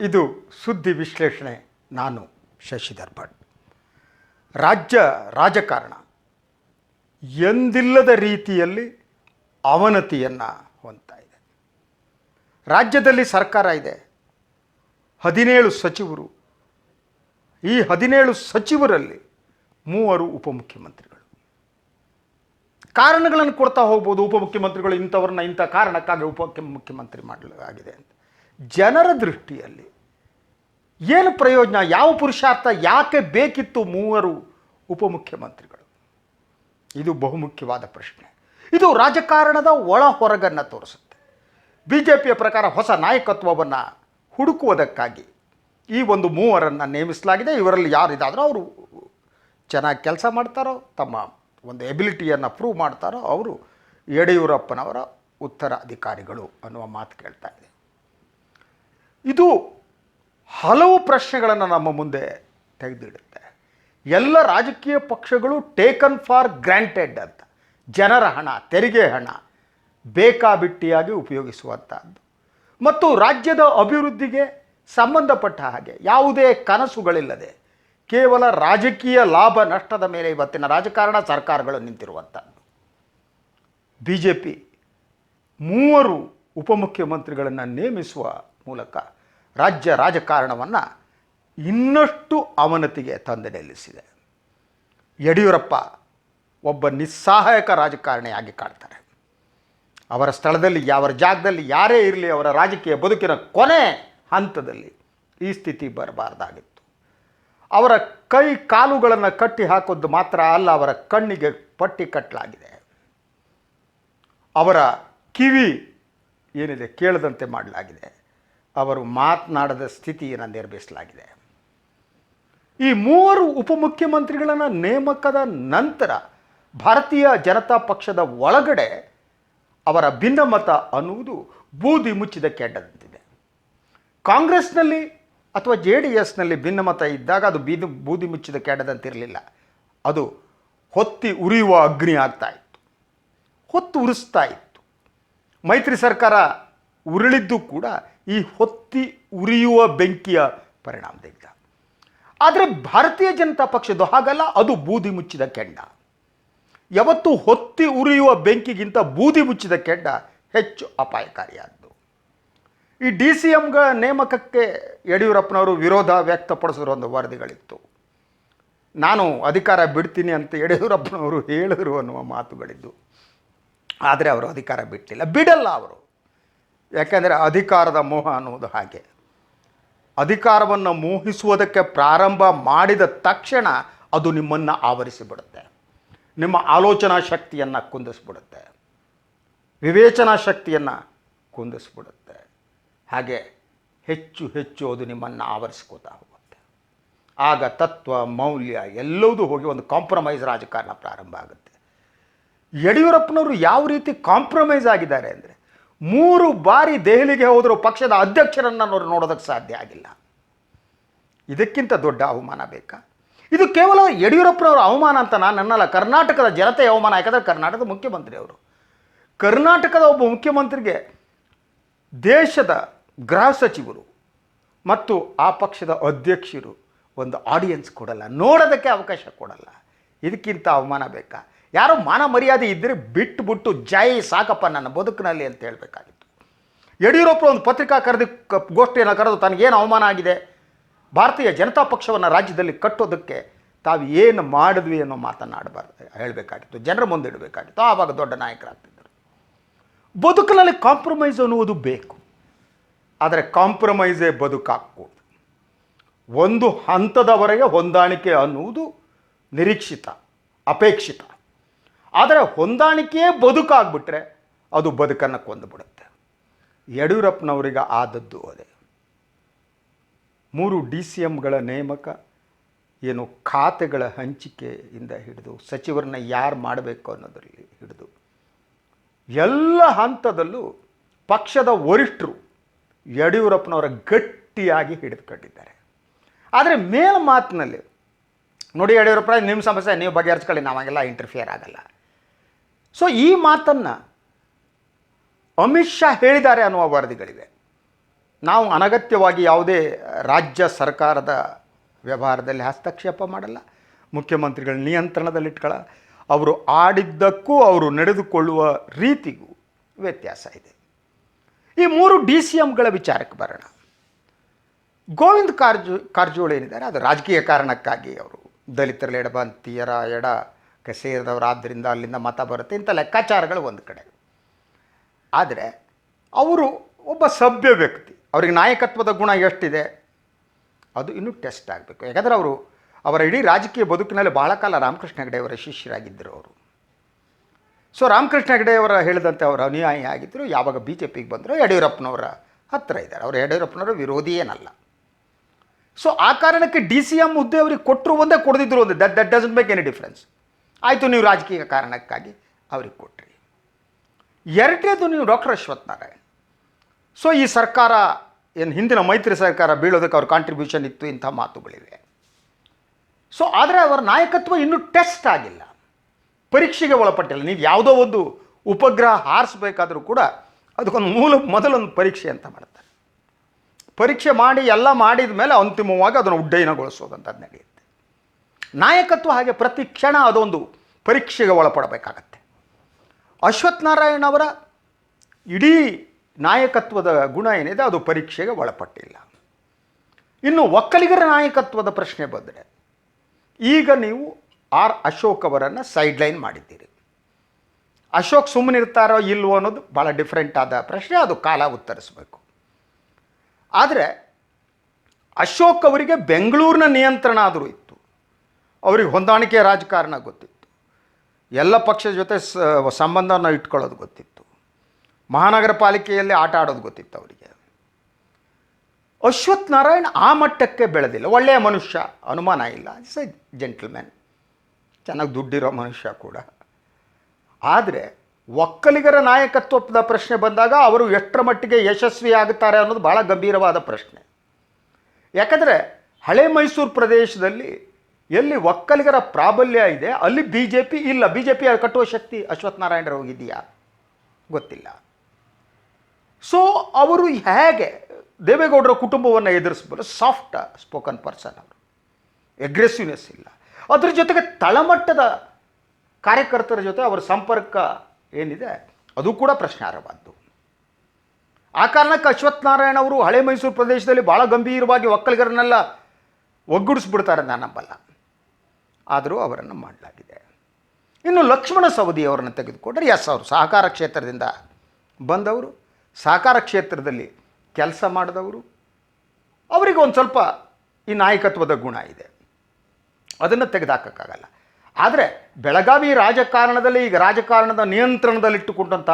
ಇದು ಸುದ್ದಿ ವಿಶ್ಲೇಷಣೆ. ನಾನು ಶಶಿಧರ್ ಭಟ್. ರಾಜ್ಯ ರಾಜಕಾರಣ. ಎಂದಿಲ್ಲದ ರೀತಿಯಲ್ಲಿ ಅವನತಿಯನ್ನು ಹೊಂದ್ತಾ ಇದೆ. ರಾಜ್ಯದಲ್ಲಿ ಸರ್ಕಾರ ಇದೆ. ಹದಿನೇಳು ಸಚಿವರು. ಈ ಹದಿನೇಳು ಸಚಿವರಲ್ಲಿ ಮೂವರು ಉಪಮುಖ್ಯಮಂತ್ರಿಗಳು. ಕಾರಣಗಳನ್ನು ಕೊಡ್ತಾ ಹೋಗ್ಬೋದು ಉಪಮುಖ್ಯಮಂತ್ರಿಗಳು ಇಂಥವ್ರನ್ನ ಇಂಥ ಕಾರಣಕ್ಕಾಗಿ ಉಪ ಮುಖ್ಯಮಂತ್ರಿ ಮಾಡಲಾಗಿದೆ ಅಂತ. ಜನರ ದೃಷ್ಟಿಯಲ್ಲಿ ಏನು ಪ್ರಯೋಜನ, ಯಾವ ಪುರುಷಾರ್ಥ, ಯಾಕೆ ಬೇಕಿತ್ತು ಮೂವರು ಉಪಮುಖ್ಯಮಂತ್ರಿಗಳು? ಇದು ಬಹುಮುಖ್ಯವಾದ ಪ್ರಶ್ನೆ. ಇದು ರಾಜಕಾರಣದ ಒಳ ಹೊರಗನ್ನು ತೋರಿಸುತ್ತೆ. ಬಿ ಜೆ ಪಿಯ ಪ್ರಕಾರ ಹೊಸ ನಾಯಕತ್ವವನ್ನು ಹುಡುಕುವುದಕ್ಕಾಗಿ ಈ ಒಂದು ಮೂವರನ್ನು ನೇಮಿಸಲಾಗಿದೆ. ಇವರಲ್ಲಿ ಯಾರಿದಾದರೂ ಅವರು ಚೆನ್ನಾಗಿ ಕೆಲಸ ಮಾಡ್ತಾರೋ, ತಮ್ಮ ಒಂದು ಎಬಿಲಿಟಿಯನ್ನು ಪ್ರೂವ್ ಮಾಡ್ತಾರೋ, ಅವರು ಯಡಿಯೂರಪ್ಪನವರ ಉತ್ತರಾಧಿಕಾರಿಗಳು ಅನ್ನುವ ಮಾತು ಕೇಳ್ತಾ ಇದೆ. ಇದು ಹಲವು ಪ್ರಶ್ನೆಗಳನ್ನು ನಮ್ಮ ಮುಂದೆ ತೆಗೆದಿಡುತ್ತೆ. ಎಲ್ಲ ರಾಜಕೀಯ ಪಕ್ಷಗಳು ಟೇಕನ್ ಫಾರ್ ಗ್ರ್ಯಾಂಟೆಡ್ ಅಂತ. ಜನರ ಹಣ, ತೆರಿಗೆ ಹಣ ಬೇಕಾಬಿಟ್ಟಿಯಾಗಿ ಉಪಯೋಗಿಸುವಂಥದ್ದು ಮತ್ತು ರಾಜ್ಯದ ಅಭಿವೃದ್ಧಿಗೆ ಸಂಬಂಧಪಟ್ಟ ಹಾಗೆ ಯಾವುದೇ ಕನಸುಗಳಿಲ್ಲದೆ ಕೇವಲ ರಾಜಕೀಯ ಲಾಭ ನಷ್ಟದ ಮೇಲೆ ಇವತ್ತಿನ ರಾಜಕಾರಣ ಸರ್ಕಾರಗಳು ನಿಂತಿರುವಂಥದ್ದು ಬಿ ಜೆ ಪಿ ಮೂವರು ಉಪಮುಖ್ಯಮಂತ್ರಿಗಳನ್ನು ನೇಮಿಸುವ ಮೂಲಕ ರಾಜ್ಯ ರಾಜಕಾರಣವನ್ನು ಇನ್ನಷ್ಟು ಅವನತಿಗೆ ತಂದೆ ನಿಲ್ಲಿಸಿದೆ. ಯಡಿಯೂರಪ್ಪ ಒಬ್ಬ ನಿಸ್ಸಹಾಯಕ ರಾಜಕಾರಣಿಯಾಗಿ ಕಾಣ್ತಾರೆ. ಅವರ ಸ್ಥಳದಲ್ಲಿ ಅವರ ಜಾಗದಲ್ಲಿ ಯಾರೇ ಇರಲಿ, ಅವರ ರಾಜಕೀಯ ಬದುಕಿನ ಕೊನೆ ಹಂತದಲ್ಲಿ ಈ ಸ್ಥಿತಿ ಬರಬಾರ್ದಾಗಿತ್ತು. ಅವರ ಕೈ ಕಾಲುಗಳನ್ನು ಕಟ್ಟಿ ಹಾಕೋದು ಮಾತ್ರ ಅಲ್ಲ, ಅವರ ಕಣ್ಣಿಗೆ ಪಟ್ಟಿ ಕಟ್ಟಲಾಗಿದೆ ಅವರ ಕಿವಿ ಏನಿದೆ ಕೇಳದಂತೆ ಮಾಡಲಾಗಿದೆ. ಅವರು ಮಾತನಾಡದ ಸ್ಥಿತಿಯನ್ನು ನಿರ್ಮಿಸಲಾಗಿದೆ ಈ ಮೂವರು ಉಪಮುಖ್ಯಮಂತ್ರಿಗಳನ್ನು ನೇಮಕದ ನಂತರ ಭಾರತೀಯ ಜನತಾ ಪಕ್ಷದ ಒಳಗಡೆ ಅವರ ಭಿನ್ನಮತ ಅನ್ನುವುದು ಬೂದಿ ಮುಚ್ಚಿದ ಕೆಡ್ಡದಂತಿದೆ ಕಾಂಗ್ರೆಸ್ನಲ್ಲಿ ಅಥವಾ ಜೆ ಡಿ ಎಸ್ನಲ್ಲಿ ಭಿನ್ನಮತ ಇದ್ದಾಗ ಅದು ಬೀದಿ, ಬೂದಿ ಮುಚ್ಚಿದ ಕೆಡದಂತಿರಲಿಲ್ಲ ಅದು ಹೊತ್ತಿ ಉರಿಯುವ ಅಗ್ನಿ ಆಗ್ತಾ ಇತ್ತು. ಹೊತ್ತು ಉರಿಸ್ತಾ ಇತ್ತು. ಮೈತ್ರಿ ಸರ್ಕಾರ ಉರುಳಿದ್ದು ಕೂಡ ಈ ಹೊತ್ತಿ ಉರಿಯುವ ಬೆಂಕಿಯ ಪರಿಣಾಮದಿಂದ ಆದರೆ ಭಾರತೀಯ ಜನತಾ ಪಕ್ಷದ್ದು ಹಾಗಲ್ಲ, ಅದು ಬೂದಿ ಮುಚ್ಚಿದ ಕೆಂಡ. ಯಾವತ್ತು ಹೊತ್ತಿ ಉರಿಯುವ ಬೆಂಕಿಗಿಂತ ಬೂದಿ ಮುಚ್ಚಿದ ಕೆಂಡ ಹೆಚ್ಚು ಅಪಾಯಕಾರಿಯಾದ್ದು. ಈ ಡಿ ಸಿ ಎಮ್ಗಳ ನೇಮಕಕ್ಕೆ ಯಡಿಯೂರಪ್ಪನವರು ವಿರೋಧ ವ್ಯಕ್ತಪಡಿಸಿರೋ ಒಂದು ವರದಿಗಳಿತ್ತು. ನಾನು ಅಧಿಕಾರ ಬಿಡ್ತೀನಿ ಅಂತ ಯಡಿಯೂರಪ್ಪನವರು ಹೇಳಿದರು ಅನ್ನುವ ಮಾತುಗಳಿದ್ದು. ಆದರೆ ಅವರು ಅಧಿಕಾರ ಬಿಟ್ಟಿಲ್ಲ. ಬಿಡಲ್ಲ ಅವರು. ಯಾಕೆಂದರೆ ಅಧಿಕಾರದ ಮೋಹ ಅನ್ನುವುದು ಹಾಗೆ. ಅಧಿಕಾರವನ್ನು ಮೋಹಿಸುವುದಕ್ಕೆ ಪ್ರಾರಂಭ ಮಾಡಿದ ತಕ್ಷಣ ಅದು ನಿಮ್ಮನ್ನು ಆವರಿಸಿಬಿಡುತ್ತೆ. ನಿಮ್ಮ ಆಲೋಚನಾ ಶಕ್ತಿಯನ್ನು ಕುಂದಿಸ್ಬಿಡುತ್ತೆ. ವಿವೇಚನಾ ಶಕ್ತಿಯನ್ನು ಕುಂದಿಸ್ಬಿಡುತ್ತೆ. ಹಾಗೆ ಹೆಚ್ಚು ಹೆಚ್ಚು ಅದು ನಿಮ್ಮನ್ನು ಆವರಿಸ್ಕೋತಾ ಹೋಗುತ್ತೆ. ಆಗ ತತ್ವ, ಮೌಲ್ಯ ಎಲ್ಲವೂ ಹೋಗಿ ಒಂದು ಕಾಂಪ್ರಮೈಸ್ ರಾಜಕಾರಣ ಪ್ರಾರಂಭ ಆಗುತ್ತೆ. ಯಡಿಯೂರಪ್ಪನವರು ಯಾವ ರೀತಿ ಕಾಂಪ್ರಮೈಸ್ ಆಗಿದ್ದಾರೆ ಅಂದರೆ ಮೂರು ಬಾರಿ ದೆಹಲಿಗೆ ಹೋದರೂ ಪಕ್ಷದ ಅಧ್ಯಕ್ಷರನ್ನು ಅವರು ನೋಡೋದಕ್ಕೆ ಸಾಧ್ಯ ಆಗಿಲ್ಲ. ಇದಕ್ಕಿಂತ ದೊಡ್ಡ ಅವಮಾನ ಬೇಕಾ? ಇದು ಕೇವಲ ಯಡಿಯೂರಪ್ಪನವರ ಅವಮಾನ ಅಂತ ನಾನು ನನ್ನಲ್ಲ. ಕರ್ನಾಟಕದ ಜನತೆಯ ಅವಮಾನ, ಯಾಕಂದರೆ ಕರ್ನಾಟಕದ ಮುಖ್ಯಮಂತ್ರಿ ಅವರು. ಕರ್ನಾಟಕದ ಒಬ್ಬ ಮುಖ್ಯಮಂತ್ರಿಗೆ ದೇಶದ ಗೃಹ ಸಚಿವರು ಮತ್ತು ಆ ಪಕ್ಷದ ಅಧ್ಯಕ್ಷರು ಒಂದು ಆಡಿಯನ್ಸ್ ಕೊಡಲ್ಲ. ನೋಡೋದಕ್ಕೆ ಅವಕಾಶ ಕೊಡಲ್ಲ. ಇದಕ್ಕಿಂತ ಅವಮಾನ ಬೇಕಾ? ಯಾರೋ ಮಾನ ಮರ್ಯಾದೆ ಇದ್ದರೆ ಬಿಟ್ಟು ಬಿಟ್ಟು ಜೈ ಸಾಕಪ್ಪ ನನ್ನ ಬದುಕಿನಲ್ಲಿ ಅಂತ ಹೇಳಬೇಕಾಗಿತ್ತು. ಯಡಿಯೂರಪ್ಪ ಒಂದು ಪತ್ರಿಕಾ ಕರೆದು ಗೋಷ್ಠಿಯನ್ನು ಕರೆದು ತನಗೇನು ಅವಮಾನ ಆಗಿದೆ? ಭಾರತೀಯ ಜನತಾ ಪಕ್ಷವನ್ನು ರಾಜ್ಯದಲ್ಲಿ ಕಟ್ಟೋದಕ್ಕೆ ತಾವು ಏನು ಮಾಡಿದ್ವಿ ಅನ್ನೋ ಮಾತನಾಡಬಾರ್ದು ಹೇಳಬೇಕಾಗಿತ್ತು. ಜನರ ಮುಂದೆ ಇಡಬೇಕಾಗಿತ್ತು. ಆವಾಗ ದೊಡ್ಡ ನಾಯಕರಾಗ್ತಿದ್ದರು ಬದುಕಿನಲ್ಲಿ ಕಾಂಪ್ರಮೈಸ್ ಅನ್ನುವುದು ಬೇಕು. ಆದರೆ ಕಾಂಪ್ರಮೈಸೇ ಬದುಕಾಗ್ಬೋದು. ಒಂದು ಹಂತದವರೆಗೆ ಹೊಂದಾಣಿಕೆ ಅನ್ನುವುದು ನಿರೀಕ್ಷಿತ, ಅಪೇಕ್ಷಿತ. ಆದರೆ ಹೊಂದಾಣಿಕೆಯೇ ಬದುಕಾಗ್ಬಿಟ್ರೆ ಅದು ಬದುಕನ್ನು ಕೊಂದುಬಿಡುತ್ತೆ. ಯಡಿಯೂರಪ್ಪನವರಿಗೆ ಆದದ್ದು ಅದೇ. ಮೂರು ಡಿ ಸಿ ಎಮ್ಗಳ ನೇಮಕ, ಏನು ಖಾತೆಗಳ ಹಂಚಿಕೆಯಿಂದ ಹಿಡಿದು ಸಚಿವರನ್ನ ಯಾರು ಮಾಡಬೇಕು ಅನ್ನೋದರಲ್ಲಿ ಹಿಡಿದು ಎಲ್ಲ ಹಂತದಲ್ಲೂ ಪಕ್ಷದ ವರಿಷ್ಠರು ಯಡಿಯೂರಪ್ಪನವರ ಗಟ್ಟಿಯಾಗಿ ಹಿಡಿದುಕೊಂಡಿದ್ದಾರೆ. ಆದರೆ ಮೇಲ್ ಮಾತಿನಲ್ಲಿ ನೋಡಿ ಯಡಿಯೂರಪ್ಪ ನಿಮ್ಮ ಸಮಸ್ಯೆ, ನೀವು ಬಗೆಹರಿಸ್ಕೊಳ್ಳಿ ನಾವಾಗೆಲ್ಲ ಇಂಟರ್ಫಿಯರ್ ಆಗಲ್ಲ. ಸೊ ಈ ಮಾತನ್ನು ಅಮಿತ್ ಶಾ ಹೇಳಿದ್ದಾರೆ ಅನ್ನುವ ವರದಿಗಳಿವೆ. ನಾವು ಅನಗತ್ಯವಾಗಿ ಯಾವುದೇ ರಾಜ್ಯ ಸರ್ಕಾರದ ವ್ಯವಹಾರದಲ್ಲಿ ಹಸ್ತಕ್ಷೇಪ ಮಾಡಲ್ಲ. ಮುಖ್ಯಮಂತ್ರಿಗಳ ನಿಯಂತ್ರಣದಲ್ಲಿಟ್ಕೊಳ್ಳ ಅವರು ಆಡಿದ್ದಕ್ಕೂ ಅವರು ನಡೆದುಕೊಳ್ಳುವ ರೀತಿಗೂ ವ್ಯತ್ಯಾಸ ಇದೆ. ಈ ಮೂರು ಡಿ ಸಿ ಎಮ್ಗಳ ವಿಚಾರಕ್ಕೆ ಬರೋಣ. ಗೋವಿಂದ ಕಾರ್ಜು, ಕಾರಜೋಳ ಏನಿದ್ದಾರೆ? ಅದು ರಾಜಕೀಯ ಕಾರಣಕ್ಕಾಗಿ ಅವರು ದಲಿತರಲ್ಲಿ ಎಡಬಂತಿಯರ ಎಡಕ್ಕೆ ಸೇರಿದವರಾದ್ದರಿಂದ ಅಲ್ಲಿಂದ ಮತ ಬರುತ್ತೆ. ಇಂಥ ಲೆಕ್ಕಾಚಾರಗಳು ಒಂದು ಕಡೆ. ಆದರೆ ಅವರು ಒಬ್ಬ ಸಭ್ಯ ವ್ಯಕ್ತಿ. ಅವರಿಗೆ ನಾಯಕತ್ವದ ಗುಣ ಎಷ್ಟಿದೆ? ಅದು ಇನ್ನೂ ಟೆಸ್ಟ್ ಆಗಬೇಕು. ಯಾಕಂದರೆ ಅವರು ಅವರ ಇಡೀ ರಾಜಕೀಯ ಬದುಕಿನಲ್ಲಿ ಬಹಳ ಕಾಲ ರಾಮಕೃಷ್ಣ ಹೆಗಡೆ ಅವರ ಶಿಷ್ಯರಾಗಿದ್ದರು ಅವರು. ಸೊ ರಾಮಕೃಷ್ಣ ಹೆಗಡೆ ಅವರ ಹೇಳಿದಂತೆ ಅವರು ಅನುಯಾಯಿ ಆಗಿದ್ದರು ಯಾವಾಗ ಬಿ ಜೆ ಪಿಗೆ ಬಂದರು ಯಡಿಯೂರಪ್ಪನವರ ಹತ್ತಿರ ಇದ್ದಾರೆ. ಅವರು ಯಡಿಯೂರಪ್ಪನವರ ವಿರೋಧಿ ಏನಲ್ಲ. ಸೊ ಆ ಕಾರಣಕ್ಕೆ ಡಿ ಸಿ ಎಂ ಹುದ್ದೆ ಅವ್ರಿಗೆ ಕೊಟ್ಟರು ಒಂದೇ ಕೊಡದಿದ್ರು ಒಂದೇ that that doesn't make any difference ಆಯಿತು ನೀವು ರಾಜಕೀಯ ಕಾರಣಕ್ಕಾಗಿ ಅವ್ರಿಗೆ ಕೊಟ್ರಿ. ಎರಡನೇದು ನೀವು ಡಾಕ್ಟರ್ ಅಶ್ವಥ್ ನಾರಾಯಣ್. ಸೊ ಈ ಸರ್ಕಾರ, ಏನು ಹಿಂದಿನ ಮೈತ್ರಿ ಸರ್ಕಾರ ಬೀಳೋದಕ್ಕೆ ಅವ್ರ ಕಾಂಟ್ರಿಬ್ಯೂಷನ್ ಇತ್ತು, ಇಂಥ ಮಾತುಗಳಿವೆ. ಸೊ ಆದರೆ ಅವರ ನಾಯಕತ್ವ ಇನ್ನೂ ಟೆಸ್ಟ್ ಆಗಿಲ್ಲ. ಪರೀಕ್ಷೆಗೆ ಒಳಪಟ್ಟಿಲ್ಲ. ನೀವು ಯಾವುದೋ ಒಂದು ಉಪಗ್ರಹ ಹಾರಿಸ್ಬೇಕಾದರೂ ಕೂಡ ಅದಕ್ಕೊಂದು ಮೂಲ, ಮೊದಲೊಂದು ಪರೀಕ್ಷೆ ಅಂತ ಮಾಡ್ತಾರೆ. ಪರೀಕ್ಷೆ ಮಾಡಿ, ಎಲ್ಲ ಮಾಡಿದ ಮೇಲೆ ಅಂತಿಮವಾಗಿ ಅದನ್ನು ಉಡ್ಡಯನಗೊಳಿಸೋದಂಥದ್ದು ನಡೆಯುತ್ತೆ. ನಾಯಕತ್ವ ಹಾಗೆ ಪ್ರತಿ ಕ್ಷಣ ಅದೊಂದು ಪರೀಕ್ಷೆಗೆ ಒಳಪಡಬೇಕಾಗತ್ತೆ. ಅಶ್ವತ್ಥನಾರಾಯಣ ನಾರಾಯಣ್ ಅವರ ಇಡೀ ನಾಯಕತ್ವದ ಗುಣ ಏನಿದೆ ಅದು ಪರೀಕ್ಷೆಗೆ ಒಳಪಟ್ಟಿಲ್ಲ. ಇನ್ನು ಒಕ್ಕಲಿಗರ ನಾಯಕತ್ವದ ಪ್ರಶ್ನೆ ಬಂದರೆ, ಈಗ ನೀವು ಆರ್ ಅಶೋಕ್ ಅವರನ್ನು ಸೈಡ್ಲೈನ್ ಮಾಡಿದ್ದೀರಿ. ಅಶೋಕ್ ಸುಮ್ಮನಿರ್ತಾರೋ ಇಲ್ವೋ ಅನ್ನೋದು ಭಾಳ ಡಿಫ್ರೆಂಟ್ ಆದ ಪ್ರಶ್ನೆ, ಅದು ಕಾಲ ಉತ್ತರಿಸಬೇಕು. ಆದರೆ ಅಶೋಕ್ ಅವರಿಗೆ ಬೆಂಗಳೂರಿನ ನಿಯಂತ್ರಣ ಆದರೂ ಅವರಿಗೆ ಹೊಂದಾಣಿಕೆ ರಾಜಕಾರಣ ಗೊತ್ತಿತ್ತು. ಎಲ್ಲ ಪಕ್ಷದ ಜೊತೆ ಸ, ಸಂಬಂಧವನ್ನು ಇಟ್ಕೊಳ್ಳೋದು ಗೊತ್ತಿತ್ತು. ಮಹಾನಗರ ಪಾಲಿಕೆಯಲ್ಲಿ ಆಟ ಆಡೋದು ಗೊತ್ತಿತ್ತು ಅವರಿಗೆ. ಅಶ್ವಥ್ ನಾರಾಯಣ್ ಆ ಮಟ್ಟಕ್ಕೆ ಬೆಳೆದಿಲ್ಲ. ಒಳ್ಳೆಯ ಮನುಷ್ಯ, ಅನುಮಾನ ಇಲ್ಲ. ಇಟ್ಸ್ ಎ ಜೆಂಟಲ್ಮ್ಯಾನ್ ಚೆನ್ನಾಗಿ ದುಡ್ಡಿರೋ ಮನುಷ್ಯ ಕೂಡ. ಆದರೆ ಒಕ್ಕಲಿಗರ ನಾಯಕತ್ವದ ಪ್ರಶ್ನೆ ಬಂದಾಗ ಅವರು ಎಷ್ಟರ ಮಟ್ಟಿಗೆ ಯಶಸ್ವಿ ಆಗುತ್ತಾರೆ ಅನ್ನೋದು ಭಾಳ ಗಂಭೀರವಾದ ಪ್ರಶ್ನೆ. ಯಾಕಂದರೆ ಹಳೆ ಮೈಸೂರು ಪ್ರದೇಶದಲ್ಲಿ ಎಲ್ಲಿ ಒಕ್ಕಲಿಗರ ಪ್ರಾಬಲ್ಯ ಇದೆ, ಅಲ್ಲಿ ಬಿ ಜೆ ಪಿ ಇಲ್ಲ. ಬಿ ಜೆ ಪಿ ಕಟ್ಟುವ ಶಕ್ತಿ ಅಶ್ವಥ್ ಹೋಗಿದೆಯಾ ಗೊತ್ತಿಲ್ಲ. ಸೊ ಅವರು ಹೇಗೆ ದೇವೇಗೌಡರ ಕುಟುಂಬವನ್ನು ಎದುರಿಸ್ಬೋದು ಸಾಫ್ಟ್ ಸ್ಪೋಕನ್ ಪರ್ಸನ್ ಅವರು. ಎಗ್ರೆಸಿವ್ನೆಸ್ ಇಲ್ಲ. ಅದ್ರ ಜೊತೆಗೆ ತಳಮಟ್ಟದ ಕಾರ್ಯಕರ್ತರ ಜೊತೆ ಅವರ ಸಂಪರ್ಕ ಏನಿದೆ, ಅದು ಕೂಡ ಪ್ರಶ್ನಾರ್ಹವಾದ್ದು. ಆ ಕಾರಣಕ್ಕೆ ಅಶ್ವಥ್ ನಾರಾಯಣ ಅವರು ಹಳೆ ಮೈಸೂರು ಪ್ರದೇಶದಲ್ಲಿ ಭಾಳ ಗಂಭೀರವಾಗಿ ಒಕ್ಕಲಿಗರನ್ನೆಲ್ಲ ಒಗ್ಗೂಡಿಸ್ಬಿಡ್ತಾರೆ ನಾನು ನಂಬಲ್ಲ. ಆದರೂ ಅವರನ್ನು ಮಾಡಲಾಗಿದೆ. ಇನ್ನು ಲಕ್ಷ್ಮಣ ಸವದಿಯವರನ್ನು ತೆಗೆದುಕೊಂಡ್ರೆ ಎಸ್ ಅವರು ಸಹಕಾರ ಕ್ಷೇತ್ರದಿಂದ ಬಂದವರು, ಸಹಕಾರ ಕ್ಷೇತ್ರದಲ್ಲಿ ಕೆಲಸ ಮಾಡಿದವರು. ಅವರಿಗೆ ಒಂದು ಸ್ವಲ್ಪ ಈ ನಾಯಕತ್ವದ ಗುಣ ಇದೆ. ಅದನ್ನು ತೆಗೆದುಹಾಕೋಕ್ಕಾಗಲ್ಲ ಆದರೆ ಬೆಳಗಾವಿ ರಾಜಕಾರಣದಲ್ಲಿ, ಈಗ ರಾಜಕಾರಣದ ನಿಯಂತ್ರಣದಲ್ಲಿಟ್ಟುಕೊಂಡಂಥ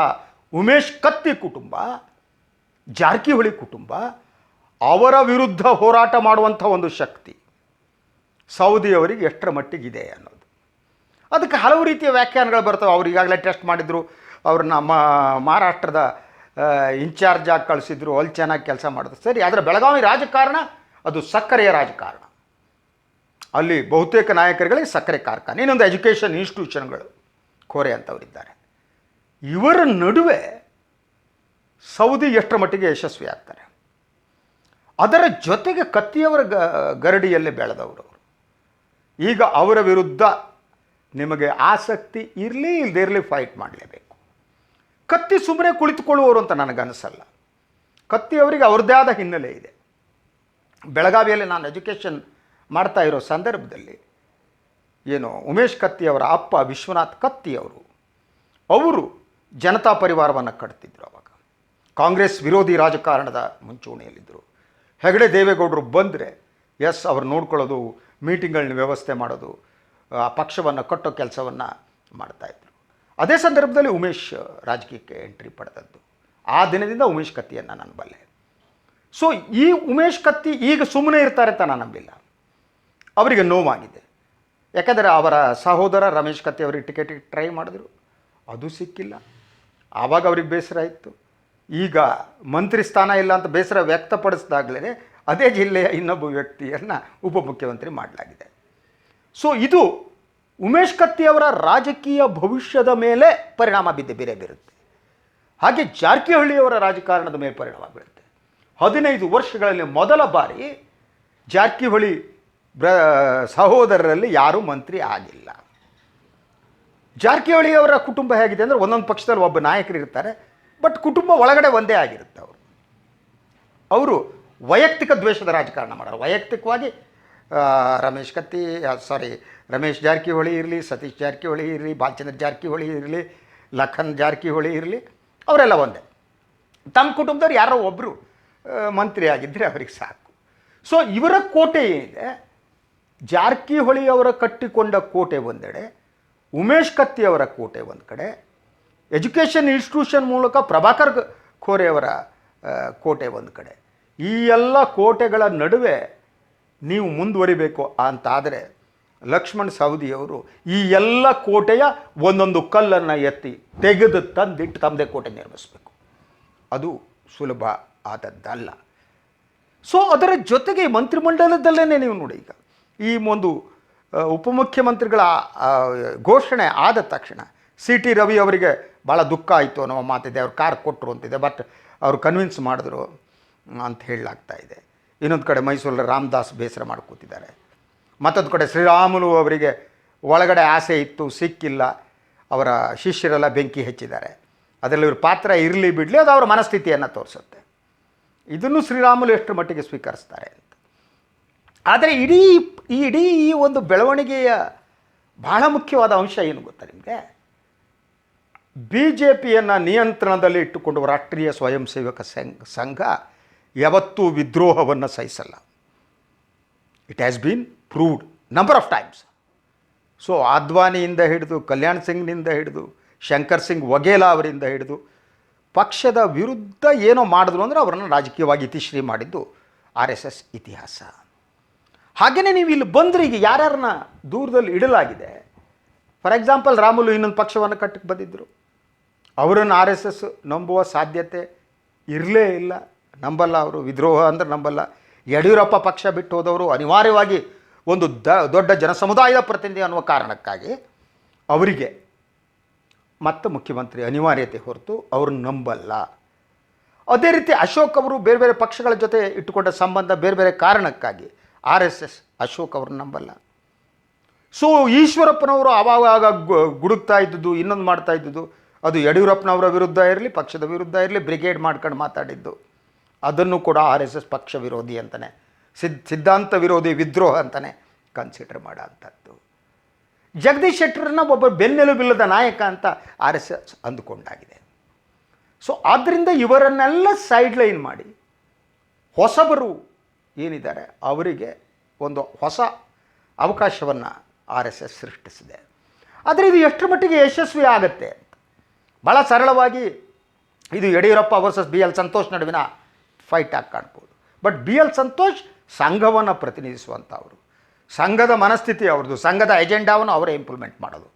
ಉಮೇಶ್ ಕತ್ತಿ ಕುಟುಂಬ, ಜಾರಕಿಹೊಳಿ ಕುಟುಂಬ, ಅವರ ವಿರುದ್ಧ ಹೋರಾಟ ಮಾಡುವಂಥ ಒಂದು ಶಕ್ತಿ. ಸೌದಿಯವರಿಗೆ ಎಷ್ಟರ ಮಟ್ಟಿಗೆ ಇದೆ ಅನ್ನೋದು. ಅದಕ್ಕೆ ಹಲವು ರೀತಿಯ ವ್ಯಾಖ್ಯಾನಗಳು ಬರ್ತವೆ. ಅವ್ರು ಈಗಾಗಲೇ ಟೆಸ್ಟ್ ಮಾಡಿದರು. ಅವ್ರನ್ನ ಮಹಾರಾಷ್ಟ್ರದ ಇನ್ಚಾರ್ಜ್ ಆಗಿ ಕಳಿಸಿದ್ರು. ಅಲ್ಲಿ ಚೆನ್ನಾಗಿ ಕೆಲಸ ಮಾಡಿದ್ರು. ಸರಿ, ಆದರೆ ಬೆಳಗಾವಿ ರಾಜಕಾರಣ, ಅದು ಸಕ್ಕರೆಯ ರಾಜಕಾರಣ. ಅಲ್ಲಿ ಬಹುತೇಕ ನಾಯಕರುಗಳಿಗೆ ಸಕ್ಕರೆ ಕಾರ್ಖಾನೆ, ಇನ್ನೊಂದು ಎಜುಕೇಷನ್ ಇನ್ಸ್ಟಿಟ್ಯೂಷನ್ಗಳು, ಕೋರೆ ಅಂತವರಿದ್ದಾರೆ. ಇವರ ನಡುವೆ ಸೌದಿ ಎಷ್ಟರ ಮಟ್ಟಿಗೆ ಯಶಸ್ವಿ ಆಗ್ತಾರೆ ಅದರ ಜೊತೆಗೆ ಕತ್ತಿಯವರ ಗರಡಿಯಲ್ಲಿ ಬೆಳೆದವರು. ಈಗ ಅವರ ವಿರುದ್ಧ ನಿಮಗೆ ಆಸಕ್ತಿ ಇರಲಿ ಇಲ್ಲದೇ ಇರಲಿ ಫೈಟ್ ಮಾಡಲೇಬೇಕು. ಕತ್ತಿ ಸುಮ್ಮನೆ ಕುಳಿತುಕೊಳ್ಳುವವರು ಅಂತ ನನಗನ್ನಿಸಲ್ಲ ಕತ್ತಿ ಅವರಿಗೆ ಅವ್ರದ್ದೇ ಆದ ಹಿನ್ನೆಲೆ ಇದೆ. ಬೆಳಗಾವಿಯಲ್ಲಿ ನಾನು ಎಜುಕೇಷನ್ ಮಾಡ್ತಾ ಇರೋ ಸಂದರ್ಭದಲ್ಲಿ ಏನು ಉಮೇಶ್ ಕತ್ತಿ ಅವರ ಅಪ್ಪ ವಿಶ್ವನಾಥ್ ಕತ್ತಿಯವರು ಅವರು ಜನತಾ ಪರಿವಾರವನ್ನು ಕಟ್ತಿದ್ರು ಅವಾಗ. ಕಾಂಗ್ರೆಸ್ ವಿರೋಧಿ ರಾಜಕಾರಣದ ಮುಂಚೂಣಿಯಲ್ಲಿದ್ದರು. ಹೆಗಡೆ ದೇವೇಗೌಡರು ಬಂದರೆ ಎಸ್ ಅವ್ರು ನೋಡ್ಕೊಳ್ಳೋದು ಮೀಟಿಂಗ್ಗಳನ್ನ ವ್ಯವಸ್ಥೆ ಮಾಡೋದು, ಆ ಪಕ್ಷವನ್ನು ಕಟ್ಟೋ ಕೆಲಸವನ್ನು ಮಾಡ್ತಾಯಿದ್ರು ಅದೇ ಸಂದರ್ಭದಲ್ಲಿ ಉಮೇಶ್ ರಾಜಕೀಯಕ್ಕೆ ಎಂಟ್ರಿ ಪಡೆದದ್ದು. ಆ ದಿನದಿಂದ ಉಮೇಶ್ ಕತ್ತಿಯನ್ನು ನಾನು ಬಲ್ಲೆ. ಸೊ ಈ ಉಮೇಶ್ ಕತ್ತಿ ಈಗ ಸುಮ್ಮನೆ ಇರ್ತಾರೆ ಅಂತ ನಾನು ನಂಬಿಲ್ಲ. ಅವರಿಗೆ ನೋವಾಗಿದೆ. ಯಾಕಂದರೆ ಅವರ ಸಹೋದರ ರಮೇಶ್ ಕತ್ತಿ ಅವರಿಗೆ ಟಿಕೆಟ್ ಟ್ರೈ ಮಾಡಿದ್ರು. ಅದು ಸಿಕ್ಕಿಲ್ಲ. ಆವಾಗ ಅವ್ರಿಗೆ ಬೇಸರ ಇತ್ತು. ಈಗ ಮಂತ್ರಿ ಸ್ಥಾನ ಇಲ್ಲ ಅಂತ ಬೇಸರ ವ್ಯಕ್ತಪಡಿಸಿದಾಗಲೇ ಅದೇ ಜಿಲ್ಲೆಯ ಇನ್ನೊಬ್ಬ ವ್ಯಕ್ತಿಯನ್ನು ಉಪಮುಖ್ಯಮಂತ್ರಿ ಮಾಡಲಾಗಿದೆ. ಸೊ ಇದು ಉಮೇಶ್ ಕತ್ತಿಯವರ ರಾಜಕೀಯ ಭವಿಷ್ಯದ ಮೇಲೆ ಪರಿಣಾಮ ಬಿದ್ದ ಬೇರೆ ಬೀರುತ್ತೆ. ಹಾಗೆ ಜಾರಕಿಹೊಳಿಯವರ ರಾಜಕಾರಣದ ಮೇಲೆ ಪರಿಣಾಮ ಬೀಳುತ್ತೆ ಹದಿನೈದು ವರ್ಷಗಳಲ್ಲಿ ಮೊದಲ ಬಾರಿ ಜಾರಕಿಹೊಳಿ ಬ್ರ, ಸಹೋದರರಲ್ಲಿ ಯಾರೂ ಮಂತ್ರಿ ಆಗಿಲ್ಲ. ಜಾರಕಿಹೊಳಿಯವರ ಕುಟುಂಬ ಹೇಗಿದೆ ಅಂದರೆ ಒಂದೊಂದು ಪಕ್ಷದಲ್ಲಿ ಒಬ್ಬ ನಾಯಕರು ಇರ್ತಾರೆ ಬಟ್ ಕುಟುಂಬ ಒಳಗಡೆ ಒಂದೇ ಆಗಿರುತ್ತೆ ಅವರು. ಅವರು ವೈಯಕ್ತಿಕ ದ್ವೇಷದ ರಾಜಕಾರಣ ಮಾಡೋರು. ವೈಯಕ್ತಿಕವಾಗಿ ರಮೇಶ್ ಕತ್ತಿ ಸಾರಿ ರಮೇಶ್ ಜಾರಕಿಹೊಳಿ ಇರಲಿ ಸತೀಶ್ ಜಾರಕಿಹೊಳಿ ಇರಲಿ ಬಾಲಚಂದ್ರ ಜಾರಕಿಹೊಳಿ ಇರಲಿ ಲಖನ್ ಜಾರಕಿಹೊಳಿ ಇರಲಿ ಅವರೆಲ್ಲ ಒಂದೇ. ತಮ್ಮ ಕುಟುಂಬದವ್ರು ಯಾರೋ ಒಬ್ಬರು ಮಂತ್ರಿ ಆಗಿದ್ದರೆ ಅವರಿಗೆ ಸಾಕು. ಸೊ ಇವರ ಕೋಟೆ ಏನಿದೆ? ಜಾರಕಿಹೊಳಿ ಅವರ ಕಟ್ಟಿಕೊಂಡ ಕೋಟೆ ಒಂದೆಡೆ ಉಮೇಶ್ ಕತ್ತಿ ಅವರ ಕೋಟೆ ಒಂದು ಕಡೆ ಎಜುಕೇಷನ್ ಇನ್ಸ್ಟಿಟ್ಯೂಷನ್ ಮೂಲಕ ಪ್ರಭಾಕರ್ ಗ- ಖೋರೆ ಅವರ ಆ, ಕೋಟೆ ಒಂದು ಕಡೆ. ಈ ಎಲ್ಲ ಕೋಟೆಗಳ ನಡುವೆ ನೀವು ಮುಂದುವರಿಬೇಕು ಅಂತಾದರೆ ಲಕ್ಷ್ಮಣ್ ಸವದಿಯವರು ಈ ಎಲ್ಲ ಕೋಟೆಯ ಒಂದೊಂದು ಕಲ್ಲನ್ನು ಎತ್ತಿ ತೆಗೆದು ತಂದಿಟ್ಟು ತಮ್ಮದೇ ಕೋಟೆ ನಿರ್ಮಿಸಬೇಕು. ಅದು ಸುಲಭ ಆದದ್ದಲ್ಲ. ಸೊ ಅದರ ಜೊತೆಗೆ ಮಂತ್ರಿಮಂಡಲದಲ್ಲೇ ನೀವು ನೋಡಿ ಈಗ. ಈ ಒಂದು ಉಪಮುಖ್ಯಮಂತ್ರಿಗಳ ಘೋಷಣೆ ಆದ ತಕ್ಷಣ ಸಿ ಟಿ ರವಿ ಅವರಿಗೆ ಭಾಳ ದುಃಖ ಆಯಿತು ಅನ್ನೋ ಮಾತಿದೆ. ಅವ್ರು ಕಾರ್ ಕೊಟ್ಟರು ಅಂತಿದೆ, ಬಟ್ ಅವರು ಕನ್ವಿನ್ಸ್ ಮಾಡಿದ್ರು. ಅಂತ ಹೇಳಲಾಗ್ತಾ ಇದೆ. ಇನ್ನೊಂದು ಕಡೆ ಮೈಸೂರಲ್ಲಿ ರಾಮದಾಸ್ ಬೇಸರ ಮಾಡ್ಕೋತಿದ್ದಾರೆ. ಮತ್ತೊಂದು ಕಡೆ ಶ್ರೀರಾಮುಲು ಅವರಿಗೆ ಒಳಗಡೆ ಆಸೆ ಇತ್ತು, ಸಿಕ್ಕಿಲ್ಲ. ಅವರ ಶಿಷ್ಯರೆಲ್ಲ ಬೆಂಕಿ ಹೆಚ್ಚಿದ್ದಾರೆ. ಅದರಲ್ಲಿ ಇವ್ರ ಪಾತ್ರ ಇರಲಿ ಬಿಡಲಿ, ಅದು ಅವರ ಮನಸ್ಥಿತಿಯನ್ನು ತೋರಿಸುತ್ತೆ. ಇದನ್ನು ಶ್ರೀರಾಮುಲು ಎಷ್ಟು ಮಟ್ಟಿಗೆ ಸ್ವೀಕರಿಸ್ತಾರೆ ಅಂತ. ಆದರೆ ಇಡೀ, ಈ ಇಡೀ ಈ ಒಂದು ಬೆಳವಣಿಗೆಯ ಬಹಳ ಮುಖ್ಯವಾದ ಅಂಶ ಏನು ಗೊತ್ತಾ ನಿಮಗೆ? ಬಿ ಜೆ ಪಿಯನ್ನು ನಿಯಂತ್ರಣದಲ್ಲಿ ಇಟ್ಟುಕೊಂಡು ರಾಷ್ಟ್ರೀಯ ಸ್ವಯಂ ಸೇವಕ ಸಂಘ ಸಂಘ ಯಾವತ್ತೂ ವಿದ್ರೋಹವನ್ನು ಸಹಿಸಲ್ಲ. It has been proved number of times so ಆದ್ವಾನಿಯಿಂದ ಹಿಡಿದು, ಕಲ್ಯಾಣ್ ಸಿಂಗ್ನಿಂದ ಹಿಡಿದು, ಶಂಕರ್ ಸಿಂಗ್ ವಘೇಲಾ ಅವರಿಂದ ಹಿಡಿದು, ಪಕ್ಷದ ವಿರುದ್ಧ ಏನೋ ಮಾಡಿದ್ರು ಅಂದರೆ ಅವರನ್ನು ರಾಜಕೀಯವಾಗಿ ಇತಿಶ್ರೀ ಮಾಡಿದ್ದು ಆರ್ ಎಸ್ ಎಸ್ ಇತಿಹಾಸ. ಹಾಗೆಯೇ ನೀವು ಇಲ್ಲಿ ಬಂದರೆ ಈಗ ಯಾರ್ಯಾರನ್ನ ದೂರದಲ್ಲಿ ಇಡಲಾಗಿದೆ. ಫಾರ್ ಎಕ್ಸಾಂಪಲ್ ರಾಮುಲು ಇನ್ನೊಂದು ಪಕ್ಷವನ್ನು ಕಟ್ಟಕ್ಕೆ ಬಂದಿದ್ದರು ಅವರನ್ನು ಆರ್ ಎಸ್ ಎಸ್ ನಂಬುವ ಸಾಧ್ಯತೆ ಇರಲೇ ಇಲ್ಲ. ನಂಬಲ್ಲ ಅವರು, ವಿದ್ರೋಹ ಅಂದ್ರೆ ನಂಬಲ್ಲ. ಯಡಿಯೂರಪ್ಪ ಪಕ್ಷ ಬಿಟ್ಟು ಹೋದವರು ಅನಿವಾರ್ಯವಾಗಿ ಒಂದು ದ, ದೊಡ್ಡ ಜನಸಮುದಾಯದ ಪ್ರತಿನಿಧಿ ಅನ್ನುವ ಕಾರಣಕ್ಕಾಗಿ ಅವರಿಗೆ ಮತ್ತೆ ಮುಖ್ಯಮಂತ್ರಿ ಅನಿವಾರ್ಯತೆ ಹೊರತು ಅವ್ರನ್ನ ನಂಬಲ್ಲ. ಅದೇ ರೀತಿ ಅಶೋಕ್ ಅವರು ಬೇರೆ ಬೇರೆ ಪಕ್ಷಗಳ ಜೊತೆ ಇಟ್ಟುಕೊಂಡ ಸಂಬಂಧ ಬೇರೆ ಬೇರೆ ಕಾರಣಕ್ಕಾಗಿ ಆರ್ ಎಸ್ ಎಸ್ ಅಶೋಕ್ ಅವ್ರನ್ನ ನಂಬಲ್ಲ. ಸೊ ಈಶ್ವರಪ್ಪನವರು ಆವಾಗ ಗುಡುಕ್ತಾ ಇದ್ದುದು ಇನ್ನೊಂದು ಮಾಡ್ತಾ ಇದ್ದುದು ಅದು ಯಡಿಯೂರಪ್ಪನವರ ವಿರುದ್ಧ ಇರಲಿ, ಪಕ್ಷದ ವಿರುದ್ಧ ಇರಲಿ, ಬ್ರಿಗೇಡ್ ಮಾಡ್ಕೊಂಡು ಮಾತಾಡಿದ್ದು. ಅದನ್ನು ಕೂಡ ಆರ್ ಎಸ್ ಎಸ್ ಪಕ್ಷ ವಿರೋಧಿ ಅಂತಲೇ ಸಿದ್, ಸಿದ್ಧಾಂತ ವಿರೋಧಿ ವಿದ್ರೋಹ ಅಂತಲೇ ಕನ್ಸಿಡರ್ ಮಾಡೋ ಅಂಥದ್ದು ಜಗದೀಶ್ ಶೆಟ್ಟರನ್ನ ಒಬ್ಬ ಬೆನ್ನೆಲುಬಿಲ್ಲದ ನಾಯಕ ಅಂತ ಆರ್ ಎಸ್ ಎಸ್ ಅಂದುಕೊಂಡಾಗಿದೆ. ಸೊ ಆದ್ದರಿಂದ ಇವರನ್ನೆಲ್ಲ ಸೈಡ್ ಲೈನ್ ಮಾಡಿ ಹೊಸಬರು ಏನಿದ್ದಾರೆ ಅವರಿಗೆ ಒಂದು ಹೊಸ ಅವಕಾಶವನ್ನು ಆರ್ ಎಸ್ ಎಸ್ ಸೃಷ್ಟಿಸಿದೆ. ಆದರೆ ಇದು ಎಷ್ಟರ ಮಟ್ಟಿಗೆ ಯಶಸ್ವಿ ಆಗುತ್ತೆ ಭಾಳ ಸರಳವಾಗಿ ಇದು Yediyurappa versus B L Santosh ನಡುವಿನ ಫೈಟ್ ಆಗಿ ಕಾಣ್ಬೋದು. ಬಟ್ ಬಿ ಎಲ್ ಸಂತೋಷ್ ಸಂಘವನ್ನು ಪ್ರತಿನಿಧಿಸುವಂಥವರು ಸಂಘದ ಮನಸ್ಥಿತಿ ಅವ್ರದ್ದು ಸಂಘದ ಎಜೆಂಡಾವನ್ನು ಅವರೇ ಇಂಪ್ಲಿಮೆಂಟ್ ಮಾಡೋದು.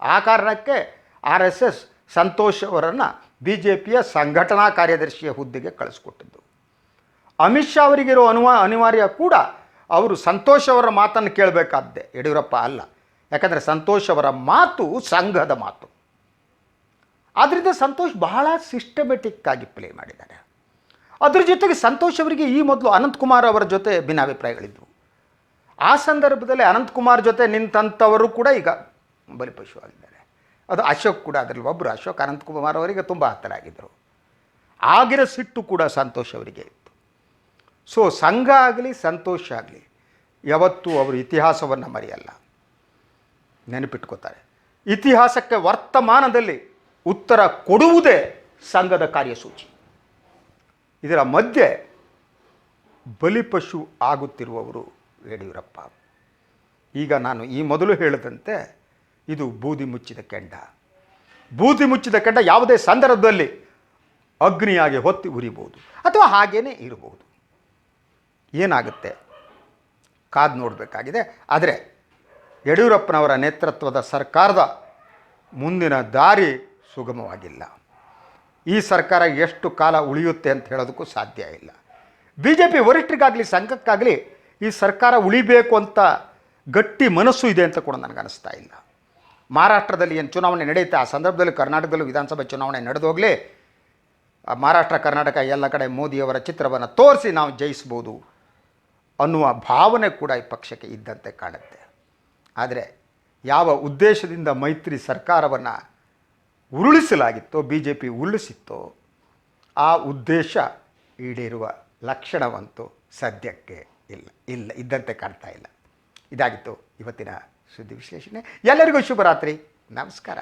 ಆ ಕಾರಣಕ್ಕೆ ಆರ್ ಎಸ್ ಎಸ್ ಸಂತೋಷ್ ಅವರನ್ನು ಬಿ ಜೆ ಪಿಯ ಸಂಘಟನಾ ಕಾರ್ಯದರ್ಶಿಯ ಹುದ್ದೆಗೆ ಕಳಿಸ್ಕೊಟ್ಟಿದ್ದು. ಅಮಿತ್ ಶಾ ಅವರಿಗಿರೋ ಅನಿವಾ, ಅನಿವಾರ್ಯ ಕೂಡ ಅವರು ಸಂತೋಷ್ ಅವರ ಮಾತನ್ನು ಕೇಳಬೇಕಾದ್ದೆ. ಯಡಿಯೂರಪ್ಪ ಅಲ್ಲ. ಯಾಕಂದರೆ ಸಂತೋಷ್ ಅವರ ಮಾತು ಸಂಘದ ಮಾತು. ಆದ್ದರಿಂದ ಸಂತೋಷ್ ಬಹಳ ಸಿಸ್ಟಮೆಟಿಕ್ಕಾಗಿ ಪ್ಲೇ ಮಾಡಿದ್ದಾರೆ. ಅದ್ರ ಜೊತೆಗೆ ಸಂತೋಷ್ ಅವರಿಗೆ ಈ ಮೊದಲು ಅನಂತಕುಮಾರ್ ಅವರ ಜೊತೆ ಭಿನ್ನಾಭಿಪ್ರಾಯಗಳಿದ್ದವು ಆ ಸಂದರ್ಭದಲ್ಲಿ ಅನಂತಕುಮಾರ್ ಜೊತೆ ನಿಂತಂಥವರು ಕೂಡ ಈಗ ಬಲಿಪಶು ಆಗಿದ್ದಾರೆ. ಅದು ಅಶೋಕ್ ಕೂಡ ಅದರಲ್ಲಿ ಒಬ್ಬರು ಅಶೋಕ್ ಅನಂತಕುಮಾರ್ ಅವರಿಗೆ ತುಂಬ ಹತ್ತರಾಗಿದ್ದರು ಆಗಿರೋ ಸಿಟ್ಟು ಕೂಡ ಸಂತೋಷ್ ಅವರಿಗೆ ಇತ್ತು. ಸೊ ಸಂಘ ಆಗಲಿ, ಸಂತೋಷ ಆಗಲಿ, ಯಾವತ್ತೂ ಅವರು ಇತಿಹಾಸವನ್ನು ಮರೆಯಲ್ಲ. ನೆನಪಿಟ್ಕೋತಾರೆ. ಇತಿಹಾಸಕ್ಕೆ ವರ್ತಮಾನದಲ್ಲಿ ಉತ್ತರ ಕೊಡುವುದೇ ಸಂಘದ ಕಾರ್ಯಸೂಚಿ. ಇದರ ಮಧ್ಯೆ ಬಲಿಪಶು ಆಗುತ್ತಿರುವವರು ಯಡಿಯೂರಪ್ಪ. ಈಗ ನಾನು ಈ ಮೊದಲು ಹೇಳಿದಂತೆ ಇದು ಬೂದಿ ಮುಚ್ಚಿದ ಕೆಂಡ. ಬೂದಿ ಮುಚ್ಚಿದ ಕೆಂಡ ಯಾವುದೇ ಸಂದರ್ಭದಲ್ಲಿ ಅಗ್ನಿಯಾಗಿ ಹೊತ್ತಿ ಉರಿಬಹುದು ಅಥವಾ ಹಾಗೇನೇ ಇರಬಹುದು. ಏನಾಗುತ್ತೆ? ಕಾದು ನೋಡಬೇಕಾಗಿದೆ. ಆದರೆ ಯಡಿಯೂರಪ್ಪನವರ ನೇತೃತ್ವದ ಸರ್ಕಾರದ ಮುಂದಿನ ದಾರಿ ಸುಗಮವಾಗಿಲ್ಲ. ಈ ಸರ್ಕಾರ ಎಷ್ಟು ಕಾಲ ಉಳಿಯುತ್ತೆ ಅಂತ ಹೇಳೋದಕ್ಕೂ ಸಾಧ್ಯ ಇಲ್ಲ. ಬಿ ಜೆ ಪಿ ವರಿಷ್ಠರಿಗಾಗಲಿ, ಸಂಘಕ್ಕಾಗಲಿ ಈ ಸರ್ಕಾರ ಉಳಿಬೇಕು ಅಂತ ಗಟ್ಟಿ ಮನಸ್ಸು ಇದೆ ಅಂತ ಕೂಡ ನನಗೆ ಅನಿಸ್ತಾ ಇಲ್ಲ. ಮಹಾರಾಷ್ಟ್ರದಲ್ಲಿ ಏನು ಚುನಾವಣೆ ನಡೆಯುತ್ತೆ, ಆ ಸಂದರ್ಭದಲ್ಲಿ ಕರ್ನಾಟಕದಲ್ಲೂ ವಿಧಾನಸಭೆ ಚುನಾವಣೆ ನಡೆದೋಗಲೇ ಮಹಾರಾಷ್ಟ್ರ, ಕರ್ನಾಟಕ, ಎಲ್ಲ ಕಡೆ ಮೋದಿಯವರ ಚಿತ್ರವನ್ನು ತೋರಿಸಿ ನಾವು ಜಯಿಸ್ಬೋದು ಅನ್ನುವ ಭಾವನೆ ಕೂಡ ಈ ಪಕ್ಷಕ್ಕೆ ಇದ್ದಂತೆ ಕಾಣುತ್ತೆ. ಆದರೆ ಯಾವ ಉದ್ದೇಶದಿಂದ ಮೈತ್ರಿ ಸರ್ಕಾರವನ್ನು ಉರುಳಿಸಲಾಗಿತ್ತೋ ಬಿ ಜೆ ಪಿ ಉರುಳಿಸಿತ್ತೋ, ಆ ಉದ್ದೇಶ ಈಡೇರುವ ಲಕ್ಷಣವಂತೂ ಸದ್ಯಕ್ಕೆ ಇಲ್ಲ ಇಲ್ಲ, ಇದ್ದಂತೆ ಕಾಣ್ತಾ ಇಲ್ಲ. ಇದಾಗಿತ್ತು ಇವತ್ತಿನ ಸುದ್ದಿ ವಿಶ್ಲೇಷಣೆ. ಎಲ್ಲರಿಗೂ ಶುಭರಾತ್ರಿ ನಮಸ್ಕಾರ.